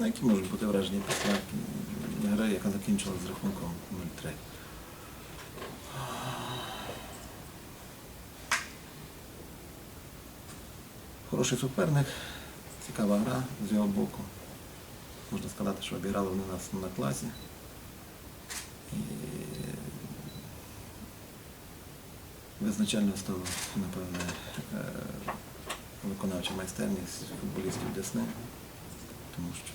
Ну, які можуть бути враження після гри, яка закінчилася з рахунком 0-3. Хороший суперник, цікава гра з його боку. Можна сказати, що обіграли вони нас на класі. І визначально стало, напевне, виконавча майстерність футболістів Десни, тому що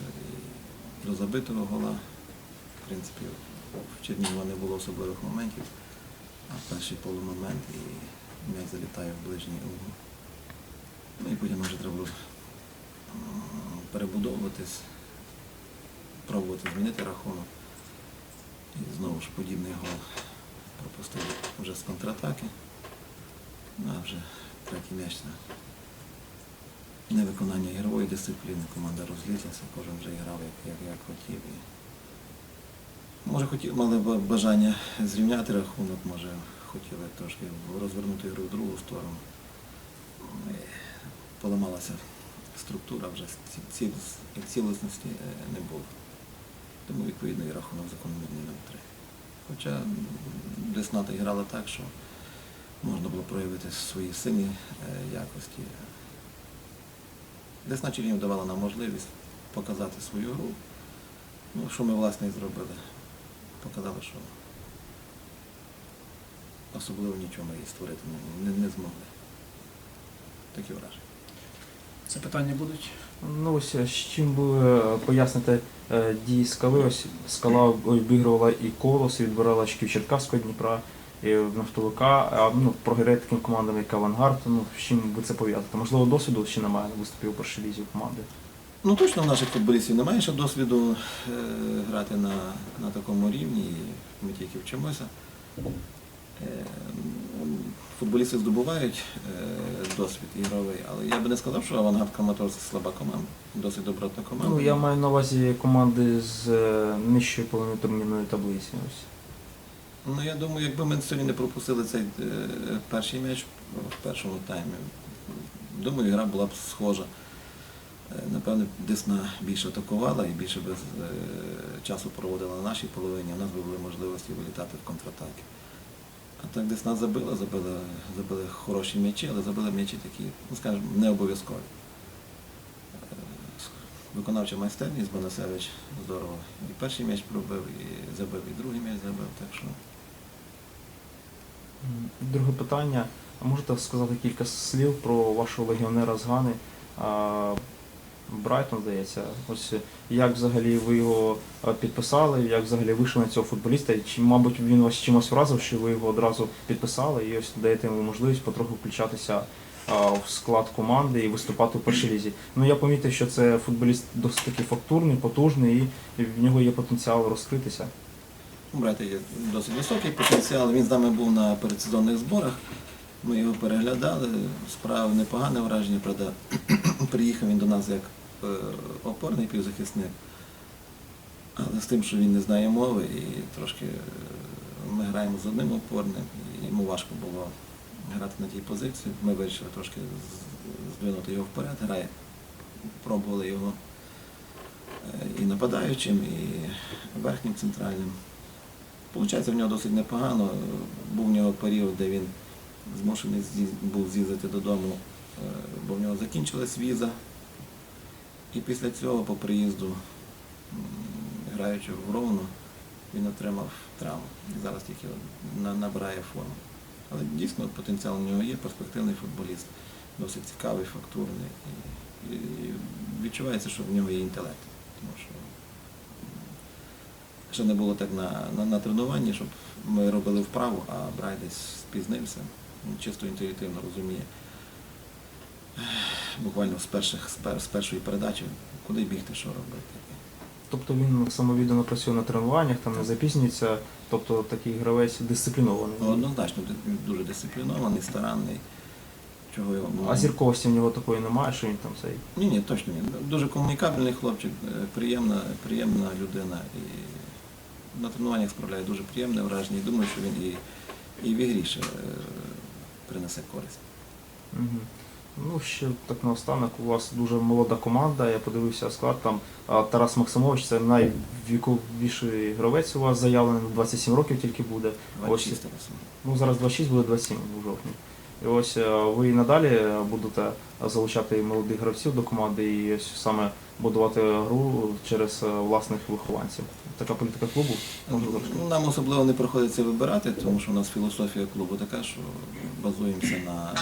і до забитого гола, в принципі, в Чернігова не було особливих моментів, а перший полумомент і м'яч залітає в ближній угол. Ну і потім вже треба було перебудовуватись, пробувати змінити рахунок. І знову ж подібний гол пропустили вже з контратаки. А вже третій м'яч невиконання ігрової дисципліни. Команда розлізлася, кожен вже грав як, як, як хотів. І... Може хотів, мали бажання зрівняти рахунок, може хотіли трошки розвернути гру в другу сторону. Ну, і Поламалася структура вже ці- ці- як цілісності е, не було. Тому відповідно і рахунок закономірний на 3. Хоча м, Десна та грала так, що можна було проявити свої сильні е, якості. Десна Чернігів давала нам можливість показати свою гру. Ну, що ми власне і зробили. Показали, що особливо нічого ми її створити не, не, змогли. Такі враження. Запитання будуть? Ну ось е, з чим ви е, поясните е, дії скали? Ось скала обігрувала і колос, і відбирала очків Черкаського Дніпра, і нафтовика, а ну, програє таким командам, як Авангард. Ну, з чим ви це пов'язуєте? Можливо, досвіду ще немає на виступі у першій лізі команди. Ну точно в наших футболістів немає ще досвіду е, грати на, на такому рівні, і ми тільки вчимося. Е, футболісти здобувають е, досвід ігровий, але я би не сказав, що авангард Краматорськ це слаба команда, досить добротна команда. Ну, я маю на увазі команди з е, нижчої половини турнірної таблиці. Ось. Ну я думаю, якби ми сьогодні не пропустили цей е, перший м'яч в першому таймі, думаю, гра була б схожа. Е, Напевне, Десна більше атакувала і більше е, часу проводила на нашій половині, у нас би були можливості вилітати в контратаки. А так Десна забила, забила, забили хороші м'ячі, але забили м'ячі такі, ну скажімо, не обов'язкові. Е, Виконавча майстерність Бонасевич здорово. І перший м'яч пробив, і забив, і другий м'яч забив, так що. Друге питання. Можете сказати кілька слів про вашого легіонера з Гани? Брайтон, здається. Ось як взагалі ви його підписали, як взагалі вийшли на цього футболіста? Чи, мабуть, він вас чимось вразив, що ви його одразу підписали і ось даєте йому можливість потроху включатися в склад команди і виступати у першій лізі. Ну я помітив, що це футболіст досить таки фактурний, потужний, і в нього є потенціал розкритися. У брата є досить високий потенціал. Він з нами був на передсезонних зборах. Ми його переглядали, справив непогане враження, правда, приїхав він до нас як е, опорний півзахисник. Але з тим, що він не знає мови і трошки е, ми граємо з одним опорним, йому важко було грати на тій позиції. Ми вирішили трошки здвинути його вперед, грає. Пробували його е, і нападаючим, і верхнім центральним. Получається, в нього досить непогано. Був в нього період, де він змушений був з'їздити додому, е, бо в нього закінчилась віза. І після цього, по приїзду, граючи в Ровно, він отримав травму. І зараз тільки набирає форму. Але дійсно потенціал у нього є, перспективний футболіст, досить цікавий, фактурний. І відчувається, що в нього є інтелект. Тому що ще не було так на, на, на тренуванні, щоб ми робили вправу, а Брай десь спізнився. Він чисто інтуїтивно розуміє. Буквально з, перших, з, першої передачі, куди бігти, що робити. Тобто він самовіддано працює на тренуваннях, там не запізнюється, тобто такий гравець дисциплінований. Ну, Однозначно, дуже дисциплінований, старанний. Чого його ну, А зірковості в нього такої немає, що він там цей. Ні, ні, точно ні. Дуже комунікабельний хлопчик, е, приємна, приємна людина. І на тренуваннях справляє дуже приємне враження. І думаю, що він і, і в ігрі ще е, принесе користь. Угу. Ну, ще так наостанок, у вас дуже молода команда, я подивився склад, там Тарас Максимович, це найвіковіший гравець у вас заявлений, 27 років тільки буде. 26 раз. ну зараз 26 буде 27 у жовтні. І ось е, ви і надалі будете залучати молодих гравців до команди і ось саме будувати гру через е, власних вихованців. Така політика клубу. Ну? Нам особливо не приходиться вибирати, тому що у нас філософія клубу така, що базуємося на,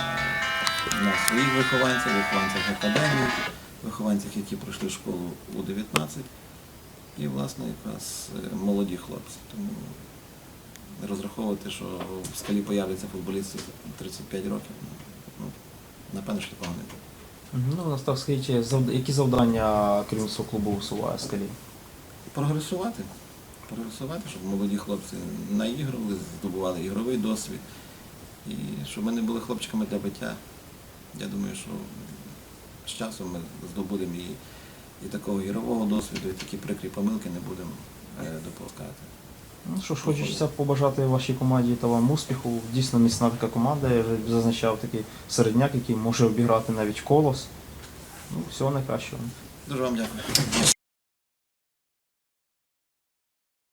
на своїх вихованцях, вихованцях академії, вихованцях, які пройшли школу у 19 і, власне, якраз е, молоді хлопці. Тому розраховувати, що в скалі появляться футболісти 35 років, ну, напевно, що такого не буде. Ну, нас так скажіть, які завдання керівництво клубу висуває скалі? Прогресувати. Прогресувати, щоб молоді хлопці наігрували, здобували ігровий досвід. І щоб ми не були хлопчиками для биття. Я думаю, що з часом ми здобудемо і, і такого ігрового досвіду, і такі прикрі помилки не будемо е, допускати. Ну що ж, хочеться побажати вашій команді та вам успіху. Дійсно міцна така команда. Я вже зазначав такий середняк, який може обіграти навіть колос. Ну, всього найкращого. Дуже вам дякую.